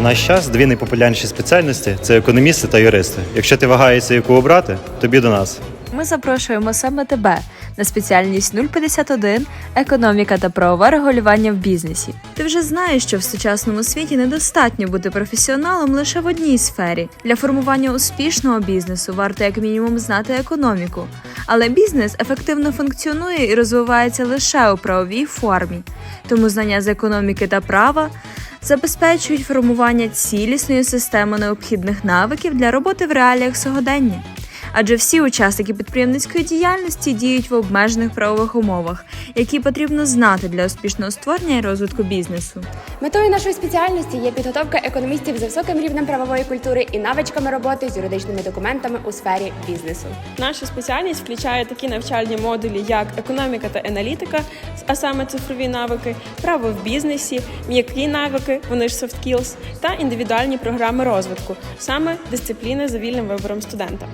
наш час дві найпопулярніші спеціальності це економісти та юристи. Якщо ти вагаєшся, яку обрати, тобі до нас. Ми запрошуємо саме тебе на спеціальність 051 економіка та правове регулювання в бізнесі. Ти вже знаєш, що в сучасному світі недостатньо бути професіоналом лише в одній сфері. Для формування успішного бізнесу варто як мінімум знати економіку. Але бізнес ефективно функціонує і розвивається лише у правовій формі. Тому знання з економіки та права забезпечують формування цілісної системи необхідних навиків для роботи в реаліях сьогодення. Адже всі учасники підприємницької діяльності діють в обмежених правових умовах, які потрібно знати для успішного створення і розвитку бізнесу. Метою нашої спеціальності є підготовка економістів з високим рівнем правової культури і навичками роботи з юридичними документами у сфері бізнесу. Наша спеціальність включає такі навчальні модулі, як економіка та аналітика, а саме цифрові навики, право в бізнесі, м'які навики, вони ж soft skills, та індивідуальні програми розвитку, саме дисципліни за вільним вибором студента.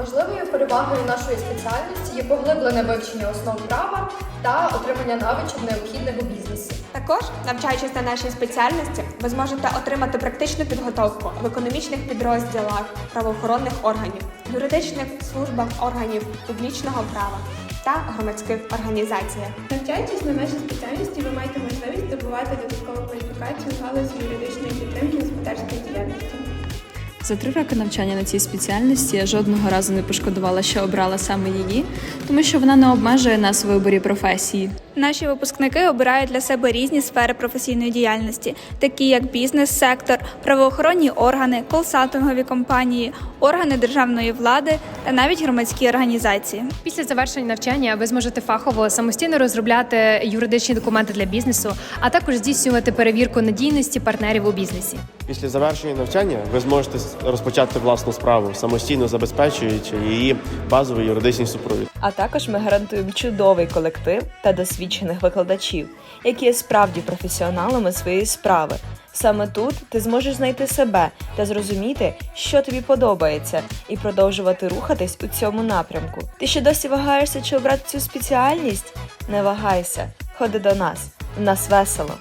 Важливою перевагою нашої спеціальності є поглиблене вивчення основ права та отримання навичок необхідних у бізнесі. Також, навчаючись на нашій спеціальності, ви зможете отримати практичну підготовку в економічних підрозділах правоохоронних органів, юридичних службах органів публічного права та громадських організаціях. Навчаючись на нашій спеціальності, ви маєте можливість здобувати додаткову кваліфікацію в галузі юридичної підтримки господарської діяльності. За три роки навчання на цій спеціальності я жодного разу не пошкодувала, що обрала саме її, тому що вона не обмежує нас у виборі професії. Наші випускники обирають для себе різні сфери професійної діяльності, такі як бізнес-сектор, правоохоронні органи, консалтингові компанії, органи державної влади та навіть громадські організації. Після завершення навчання ви зможете фахово самостійно розробляти юридичні документи для бізнесу, а також здійснювати перевірку надійності партнерів у бізнесі. Після завершення навчання ви зможете розпочати власну справу, самостійно забезпечуючи її базовий юридичний супровід. А також ми гарантуємо чудовий колектив та досвідчених викладачів, які є справді професіоналами своєї справи. Саме тут ти зможеш знайти себе та зрозуміти, що тобі подобається, і продовжувати рухатись у цьому напрямку. Ти ще досі вагаєшся чи обрати цю спеціальність? Не вагайся, ходи до нас. У нас весело.